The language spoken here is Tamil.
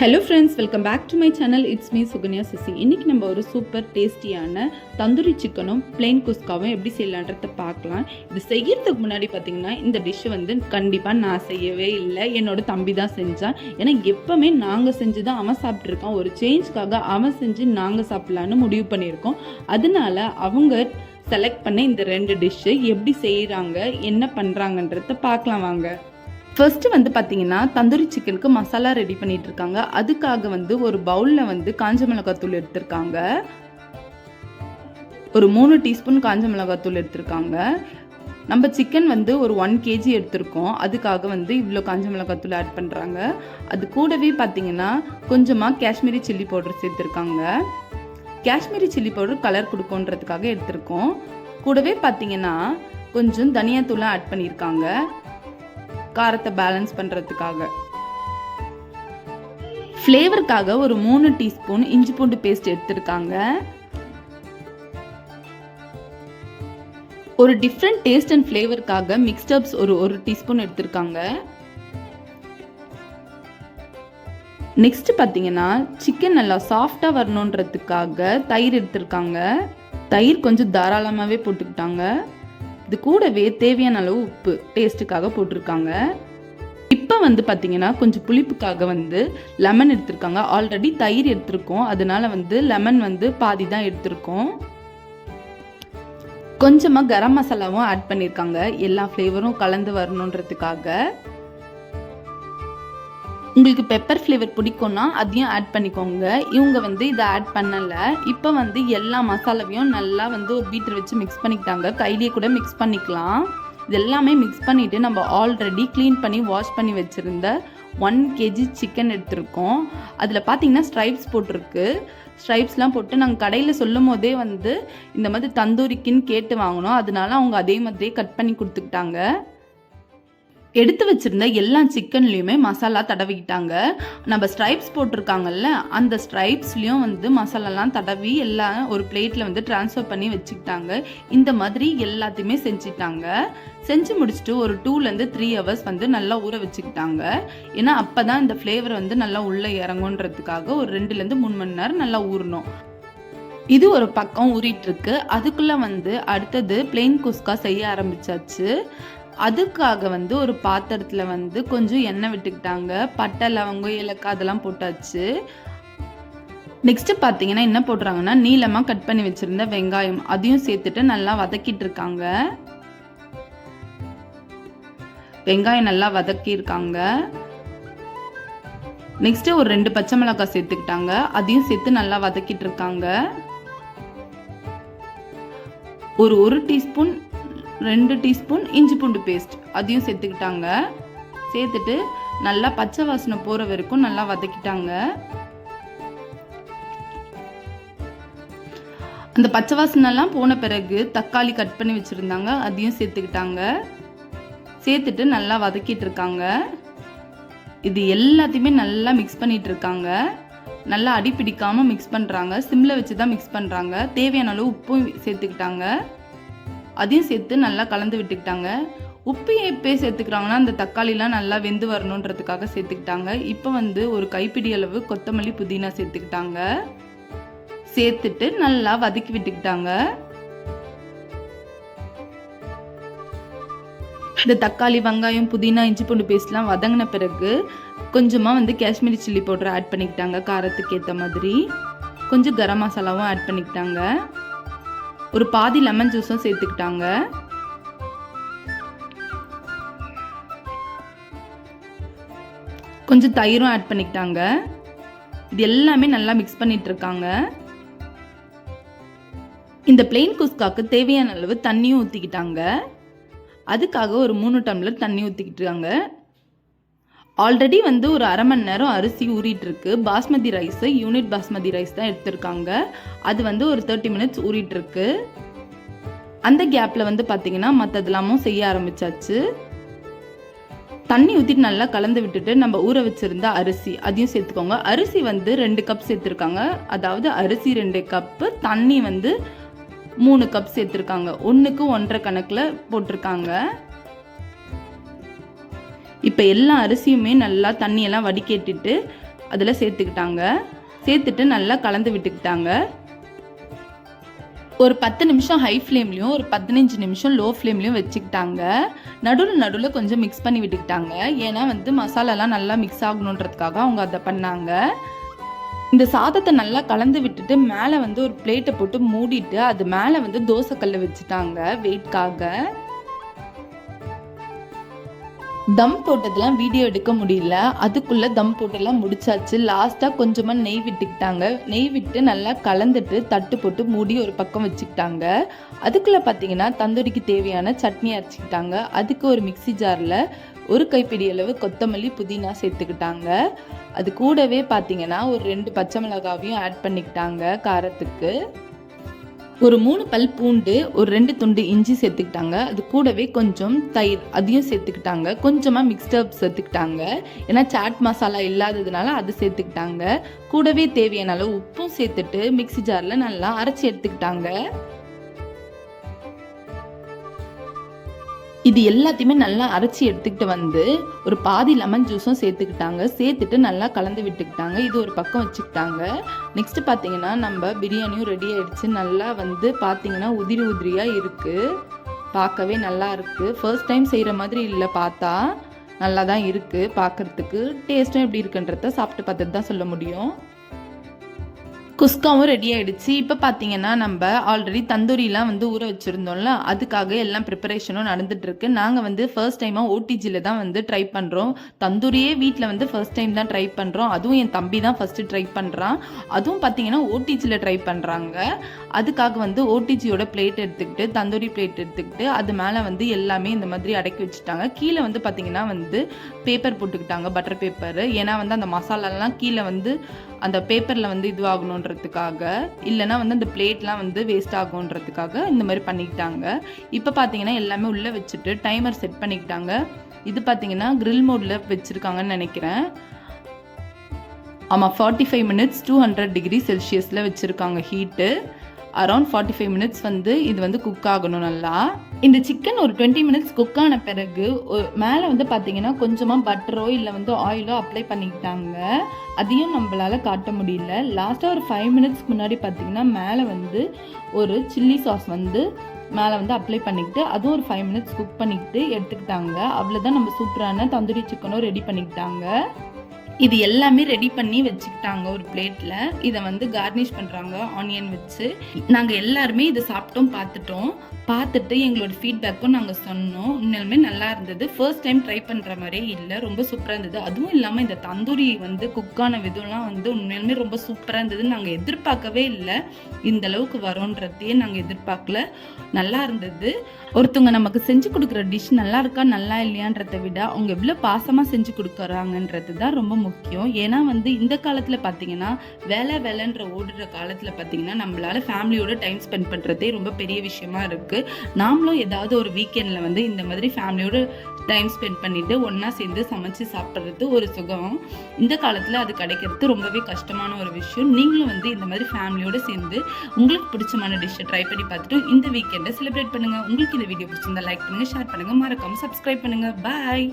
Hello friends welcome back to my channel it's me Sukanya CC இன்றைக்கி நம்ம ஒரு சூப்பர் டேஸ்டியான தந்தூரி சிக்கனும் பிளெயின் குஸ்காவும் எப்படி செய்யலான்றத பார்க்கலாம். இது செய்கிறதுக்கு முன்னாடி பார்த்தீங்கன்னா இந்த டிஷ்ஷை வந்து கண்டிப்பாக நான் செய்யவே இல்லை. என்னோட தம்பி தான் செஞ்சான் ஏன்னா எப்போவுமே நாங்கள் செஞ்சு தான் அவன் சாப்பிட்ருக்கான் ஒரு சேஞ்ச்க்காக அவன் செஞ்சு நாங்கள் சாப்பிட்லான்னு முடிவு பண்ணியிருக்கோம். அதனால அவங்க செலக்ட் பண்ண இந்த ரெண்டு டிஷ்ஷு எப்படி செய்கிறாங்க என்ன பண்ணுறாங்கன்றத பார்க்கலாம் வாங்க. ஃபர்ஸ்ட்டு வந்து பார்த்தீங்கன்னா தந்தூரி சிக்கனுக்கு மசாலா ரெடி பண்ணிட்டு இருக்காங்க அதுக்காக வந்து ஒரு பவுலில் வந்து காஞ்ச மிளகாத்தூள் எடுத்திருக்காங்க. ஒரு மூணு டீஸ்பூன் காஞ்ச மிளகாத்தூள் எடுத்திருக்காங்க. நம்ம சிக்கன் வந்து ஒரு ஒன் கேஜி எடுத்திருக்கோம். அதுக்காக வந்து இவ்வளோ காஞ்ச மிளகாத்தூள் ஆட் பண்ணுறாங்க அது கூடவே பார்த்தீங்கன்னா கொஞ்சமாக காஷ்மீரி சில்லி பவுடர் சேர்த்துருக்காங்க. காஷ்மீரி சில்லி பவுடர் கலர் கொடுக்கோன்றதுக்காக எடுத்திருக்கோம். கூடவே பார்த்தீங்கன்னா கொஞ்சம் தனியாத்தூளை ஆட் பண்ணியிருக்காங்க காரத்தை பேலன்ஸ் பண்ணுறதுக்காக ஃப்ளேவருக்காக ஒரு மூணு டீஸ்பூன் இஞ்சி பூண்டு பேஸ்ட் எடுத்திருக்காங்க. ஒரு டிஃப்ரெண்ட் டேஸ்ட் அண்ட் ஃப்ளேவருக்காக மிக்ஸ்டப்ஸ் ஒரு ஒரு டீஸ்பூன் எடுத்திருக்காங்க. நெக்ஸ்ட் பார்த்தீங்கன்னா சிக்கன் நல்லா சாஃப்டாக வரணுன்றதுக்காக தயிர் எடுத்திருக்காங்க. தயிர் கொஞ்சம் தாராளமாகவே போட்டுக்கிட்டாங்க. இது கூடவே தேவையான அளவு உப்பு டேஸ்ட்டுக்காக போட்டிருக்காங்க. இப்போ வந்து பார்த்தீங்கன்னா கொஞ்சம் புளிப்புக்காக வந்து லெமன் எடுத்திருக்காங்க. ஆல்ரெடி தயிர் எடுத்திருக்கோம். அதனால வந்து லெமன் வந்து பாதி தான் எடுத்திருக்கோம். கொஞ்சமாக கரம் மசாலாவும் ஆட் பண்ணியிருக்காங்க எல்லா ஃப்ளேவரும் கலந்து வரணுன்றதுக்காக உங்களுக்கு பெப்பர் ஃப்ளேவர் பிடிக்கும்னா அதையும் ஆட் பண்ணிக்கோங்க. இவங்க வந்து இதை ஆட் பண்ணலை. இப்போ வந்து எல்லா மசாலாவையும் நல்லா வந்து ஒரு பீட்டர் வச்சு மிக்ஸ் பண்ணிக்கிட்டாங்க. கையிலேயே கூட மிக்ஸ் பண்ணிக்கலாம். இது எல்லாமே மிக்ஸ் பண்ணிவிட்டு நம்ம ஆல்ரெடி க்ளீன் பண்ணி வாஷ் பண்ணி வச்சுருந்த ஒன் கேஜி சிக்கன் எடுத்திருக்கோம். அதில் பார்த்தீங்கன்னா ஸ்ட்ரைப்ஸ் போட்டிருக்கு. ஸ்ட்ரைப்ஸ்லாம் போட்டு நாங்கள் கடையில் சொல்லும் போதே வந்து இந்த மாதிரி தந்தூரிக்குன்னு கேட்டு வாங்கினோம். அதனால அவங்க அதே மாதிரியே கட் பண்ணி கொடுத்துக்கிட்டாங்க. எடுத்து வச்சிருந்த எல்லா சிக்கன்லேயுமே மசாலா தடவிக்கிட்டாங்க. நம்ம ஸ்ட்ரைப்ஸ் போட்டிருக்காங்கல்ல அந்த ஸ்ட்ரைப்ஸ்லேயும் வந்து மசாலாலாம் தடவி எல்லாம் ஒரு பிளேட்டில் வந்து ட்ரான்ஸ்ஃபர் பண்ணி வச்சுக்கிட்டாங்க. இந்த மாதிரி எல்லாத்தையுமே செஞ்சுட்டாங்க செஞ்சு முடிச்சுட்டு ஒரு டூலேருந்து த்ரீ ஹவர்ஸ் வந்து நல்லா ஊற வச்சுக்கிட்டாங்க. ஏன்னா அப்போ தான் இந்த ஃப்ளேவர் வந்து நல்லா உள்ளே இறங்குன்றதுக்காக ஒரு ரெண்டுலேருந்து மூணு மணி நேரம் நல்லா ஊறணும். இது ஒரு பக்கம் ஊறிட்டு இருக்கு. அதுக்குள்ளே வந்து அடுத்தது பிளெயின் குஸ்கா செய்ய ஆரம்பிச்சாச்சு. அதுக்காக வந்து ஒரு பாத்திரத்தில் வந்து கொஞ்சம் எண்ணெய் விட்டுக்கிட்டாங்க. பட்டை லவங்கம் ஏலக்காய் அதெல்லாம் போட்டாச்சு. நெக்ஸ்ட் பார்த்தீங்கன்னா என்ன போடுறாங்கன்னா நீளமாக கட் பண்ணி வச்சுருந்த வெங்காயம். அதையும் சேர்த்துட்டு நல்லா வதக்கிட்டு இருக்காங்க. வெங்காயம் நல்லா வதக்கியிருக்காங்க நெக்ஸ்ட்டு ஒரு ரெண்டு பச்சை மிளகாய் சேர்த்துக்கிட்டாங்க. அதையும் சேர்த்து நல்லா வதக்கிட்டு இருக்காங்க. ஒரு ஒரு டீஸ்பூன் ரெண்டு டீஸ்பூன் இஞ்சி பூண்டு பேஸ்ட். அதையும் சேர்த்துக்கிட்டாங்க. சேர்த்துட்டு நல்லா பச்சை வாசனை போகிற வரைக்கும் நல்லா வதக்கிட்டாங்க. அந்த பச்சை வாசனைலாம் போன பிறகு தக்காளி கட் பண்ணி வச்சுருந்தாங்க. அதையும் சேர்த்துக்கிட்டாங்க. சேர்த்துட்டு நல்லா வதக்கிட்டு இருக்காங்க. இது எல்லாத்தையுமே நல்லா மிக்ஸ் பண்ணிட்டு இருக்காங்க. நல்லா அடி பிடிக்காமல் மிக்ஸ் பண்ணுறாங்க சிம்மில் வச்சு தான் மிக்ஸ் பண்ணுறாங்க தேவையான அளவு உப்பும் சேர்த்துக்கிட்டாங்க. அதையும் சேர்த்து நல்லா கலந்து விட்டுக்கிட்டாங்க. உப்பு எப்போ சேர்த்துக்கிறாங்கன்னா அந்த தக்காளிலாம் நல்லா வெந்து வரணுன்றதுக்காக சேர்த்துக்கிட்டாங்க. இப்போ வந்து ஒரு கைப்பிடி அளவு கொத்தமல்லி புதினா சேர்த்துக்கிட்டாங்க. சேர்த்துட்டு நல்லா வதக்கி விட்டுக்கிட்டாங்க. இந்த தக்காளி வெங்காயம் புதினா இஞ்சி பூண்டு பேஸ்ட்லாம் வதங்கின பிறகு கொஞ்சமாக வந்து காஷ்மீரி சில்லி பவுடர் ஆட் பண்ணிக்கிட்டாங்க காரத்துக்கு ஏற்ற மாதிரி. கொஞ்சம் கரம் மசாலாவும் ஆட் பண்ணிக்கிட்டாங்க. ஒரு பாதி லெமன் ஜூஸும் சேர்த்துக்கிட்டாங்க. கொஞ்சம் தயிரும் ஆட் பண்ணிக்கிட்டாங்க. இது எல்லாமே நல்லா மிக்ஸ் பண்ணிட்டு இருக்காங்க இந்த பிளெயின் குஸ்காக்கு தேவையான அளவு தண்ணியும் ஊற்றிக்கிட்டாங்க அதுக்காக ஒரு மூணு டம்ளர் தண்ணி ஊற்றிக்கிட்டாங்க ஆல்ரெடி வந்து ஒரு அரை மணி நேரம் அரிசி ஊறிட்டுருக்கு. Basmati rice unit basmati rice தான் எடுத்திருக்காங்க. அது வந்து ஒரு தேர்ட்டி மினிட்ஸ் ஊறிட்டுருக்கு. அந்த கேப்பில் வந்து பார்த்திங்கன்னா மற்றதெல்லாமும் செய்ய ஆரம்பிச்சாச்சு. தண்ணி ஊற்றிட்டு நல்லா கலந்து விட்டுட்டு நம்ம ஊற வச்சுருந்த அரிசி அதையும் சேர்த்துக்கோங்க. அரிசி வந்து ரெண்டு கப் சேர்த்துருக்காங்க. அதாவது அரிசி ரெண்டு கப்பு தண்ணி வந்து மூணு கப் சேர்த்துருக்காங்க. ஒன்றுக்கு ஒன்றரை கணக்கில் போட்டிருக்காங்க. இப்போ எல்லா அரிசியுமே நல்லா தண்ணியெல்லாம் வடிகட்டிட்டு அதில் சேர்த்துக்கிட்டாங்க. சேர்த்துட்டு நல்லா கலந்து விட்டுக்கிட்டாங்க. ஒரு பத்து நிமிஷம் ஹை ஃப்ளேம்லேயும் ஒரு பதினஞ்சு நிமிஷம் லோ ஃப்ளேம்லேயும் வச்சுக்கிட்டாங்க. நடுவில் நடுவில் கொஞ்சம் மிக்ஸ் பண்ணி விட்டுக்கிட்டாங்க. ஏன்னா வந்து மசாலாலாம் நல்லா மிக்ஸ் ஆகணுன்றதுக்காக அவங்க அதை பண்ணாங்க. இந்த சாதத்தை நல்லா கலந்து விட்டுட்டு மேலே வந்து ஒரு பிளேட்டை போட்டு மூடிட்டு அது மேலே வந்து தோசைக்கல்ல வச்சுட்டாங்க வெயிட்காக தம் போட்டதெல்லாம் வீடியோ எடுக்க முடியல. அதுக்குள்ளே தம் போட்டெல்லாம் முடிச்சாச்சு. லாஸ்ட்டாக கொஞ்சமாக நெய் விட்டுக்கிட்டாங்க. நெய் விட்டு நல்லா கலந்துட்டு தட்டு போட்டு மூடி ஒரு பக்கம் வச்சுக்கிட்டாங்க. அதுக்குள்ளே பார்த்தீங்கன்னா தந்தூரிக்கு தேவையான சட்னி அரைச்சிக்கிட்டாங்க. அதுக்கு ஒரு மிக்ஸி ஜாரில் ஒரு கைப்பிடி அளவு கொத்தமல்லி புதினா சேர்த்துக்கிட்டாங்க. அது கூடவே பார்த்தீங்கன்னா ஒரு ரெண்டு பச்சை மிளகாவையும் ஆட் பண்ணிக்கிட்டாங்க காரத்துக்கு. ஒரு மூணு பல் பூண்டு ஒரு ரெண்டு துண்டு இஞ்சி சேர்த்துக்கிட்டாங்க. அது கூடவே கொஞ்சம் தயிர் அதையும் சேர்த்துக்கிட்டாங்க. கொஞ்சமாக மிக்ஸ்டப் சேர்த்துக்கிட்டாங்க. ஏன்னா சாட் மசாலா இல்லாததுனால அது சேர்த்துக்கிட்டாங்க. கூடவே தேவையான அளவு உப்பும் சேர்த்துட்டு மிக்ஸி ஜாரில் நல்லா அரைச்சி எடுத்துக்கிட்டாங்க. இது எல்லாத்தையுமே நல்லா அரைச்சி எடுத்துக்கிட்டு வந்து ஒரு பாதி லெமன் ஜூஸும் சேர்த்துக்கிட்டாங்க. சேர்த்துட்டு நல்லா கலந்து விட்டுக்கிட்டாங்க. இது ஒரு பக்கம் வச்சுக்கிட்டாங்க. நெக்ஸ்ட் பார்த்தீங்கன்னா நம்ம பிரியாணியும் ரெடி ஆயிடுச்சு. நல்லா வந்து பார்த்தீங்கன்னா உதிரி உதிரியாக இருக்குது பார்க்கவே நல்லா இருக்குது ஃபர்ஸ்ட் டைம் செய்கிற மாதிரி இல்லை பார்த்தா நல்லா தான் இருக்குது பார்க்குறதுக்கு டேஸ்ட்டும் எப்படி இருக்குன்றத சாப்பிட்டு பார்த்துட்டு தான் சொல்ல முடியும். குஸ்காவும் ரெடி ஆகிடுச்சு இப்போ பார்த்தீங்கன்னா நம்ம ஆல்ரெடி தந்தூரிலாம் வந்து ஊற வச்சுருந்தோம்ல அதுக்காக எல்லாம் ப்ரிப்பரேஷனும் நடந்துட்டுருக்கு. நாங்கள் வந்து ஃபர்ஸ்ட் டைமாக ஓடிஜியில் தான் வந்து ட்ரை பண்ணுறோம் தந்தூரியே வீட்டில் வந்து ஃபர்ஸ்ட் டைம் தான் ட்ரை பண்ணுறோம் அதுவும் என் தம்பி தான் ஃபஸ்ட்டு ட்ரை பண்ணுறான் அதுவும் பார்த்தீங்கன்னா ஓடிஜியில் ட்ரை பண்ணுறாங்க அதுக்காக வந்து ஓடிஜியோட பிளேட் எடுத்துக்கிட்டு தந்தூரி பிளேட் எடுத்துக்கிட்டு அது மேலே வந்து எல்லாமே இந்த மாதிரி அடக்கி வச்சுட்டாங்க. கீழே வந்து பார்த்தீங்கன்னா வந்து பேப்பர் போட்டுக்கிட்டாங்க பட்டர் பேப்பர் ஏன்னா வந்து அந்த மசாலாலாம் கீழே வந்து அந்த பேப்பரில் வந்து இதுவாகணுன்றதுக்காக இல்லைனா வந்து அந்த பிளேட்லாம் வந்து வேஸ்ட் ஆகுன்றதுக்காக இந்த மாதிரி பண்ணிக்கிட்டாங்க. இப்போ பார்த்தீங்கன்னா எல்லாமே உள்ளே வச்சுட்டு டைமர் செட் பண்ணிக்கிட்டாங்க. இது பார்த்தீங்கன்னா கிரில் மோடில் வச்சுருக்காங்கன்னு நினைக்கிறேன். ஆமாம் forty five minutes two hundred degree செல்சியஸில் வச்சுருக்காங்க heat around forty five minutes வந்து இது வந்து குக் ஆகணும் நல்லா. இந்த சிக்கன் ஒரு டுவெண்ட்டி மினிட்ஸ் குக் ஆன பிறகு மேலே வந்து பார்த்தீங்கன்னா கொஞ்சமாக பட்டரோ இல்லை வந்து ஆயிலோ அப்ளை பண்ணிக்கிட்டாங்க. அதையும் நம்மளால் காட்ட முடியல. லாஸ்ட்டாக ஒரு ஃபைவ் மினிட்ஸ்க்கு முன்னாடி பார்த்தீங்கன்னா மேலே வந்து ஒரு சில்லி சாஸ் வந்து மேலே வந்து அப்ளை பண்ணிக்கிட்டு அதுவும் ஒரு ஃபைவ் மினிட்ஸ் குக் பண்ணிக்கிட்டு எடுத்துக்கிட்டாங்க. அவ்வளோதான் நம்ம சூப்பரான தந்தூரி சிக்கனும் ரெடி பண்ணிக்கிட்டாங்க. இது எல்லாமே ரெடி பண்ணி வச்சுக்கிட்டாங்க ஒரு பிளேட்டில் இதை வந்து கார்னிஷ் பண்ணுறாங்க ஆனியன் வச்சு. நாங்கள் எல்லாருமே இதை சாப்பிட்டோம் பார்த்துட்டோம். பார்த்துட்டு எங்களோட ஃபீட்பேக்கும் நாங்கள் சொன்னோம். உண்மையிலுமே நல்லா இருந்தது. ஃபர்ஸ்ட் டைம் ட்ரை பண்ணுற மாதிரியே இல்லை. ரொம்ப சூப்பராக இருந்தது. அதுவும் இல்லாமல் இந்த தந்தூரி வந்து குக்கான விதம்லாம் வந்து உண்மையிலுமே ரொம்ப சூப்பராக இருந்தது. நாங்கள் எதிர்பார்க்கவே இல்லை. இந்த அளவுக்கு வரோன்றதையே நாங்கள் எதிர்பார்க்கல. நல்லா இருந்தது. ஒருத்தவங்க நமக்கு செஞ்சு கொடுக்குற டிஷ் நல்லா இருக்கா நல்லா இல்லையான்றதை விட அவங்க எவ்வளோ பாசமாக செஞ்சு கொடுக்குறாங்கன்றது தான் ரொம்ப முக்கியம். ஏன்னா வந்து இந்த காலத்தில் பார்த்தீங்கன்னா வேலை வேலைன்ற ஓடுற காலத்தில் பார்த்தீங்கன்னா நம்மளால ஃபேமிலியோட டைம் ஸ்பெண்ட் பண்ணுறதே ரொம்ப பெரிய விஷயமா இருக்குது நாமளும் ஏதாவது ஒரு வீக்கெண்டில் வந்து இந்த மாதிரி ஃபேமிலியோட டைம் ஸ்பெண்ட் பண்ணிவிட்டு ஒன்றா சேர்ந்து சமைச்சு சாப்பிட்றது ஒரு சுகம். இந்த காலத்தில் அது கிடைக்கிறது ரொம்பவே கஷ்டமான ஒரு விஷயம். நீங்களும் வந்து இந்த மாதிரி ஃபேமிலியோடு சேர்ந்து உங்களுக்கு பிடிச்சமான டிஷ்ஷை ட்ரை பண்ணி பார்த்துட்டு இந்த வீக்கெண்டை செலிப்ரேட் பண்ணுங்கள் உங்களுக்கு இந்த வீடியோ பிடிச்சிருந்தா லைக் பண்ணுங்கள் ஷேர் பண்ணுங்கள் மறக்காமல் சப்ஸ்கிரைப் பண்ணுங்கள் பாய்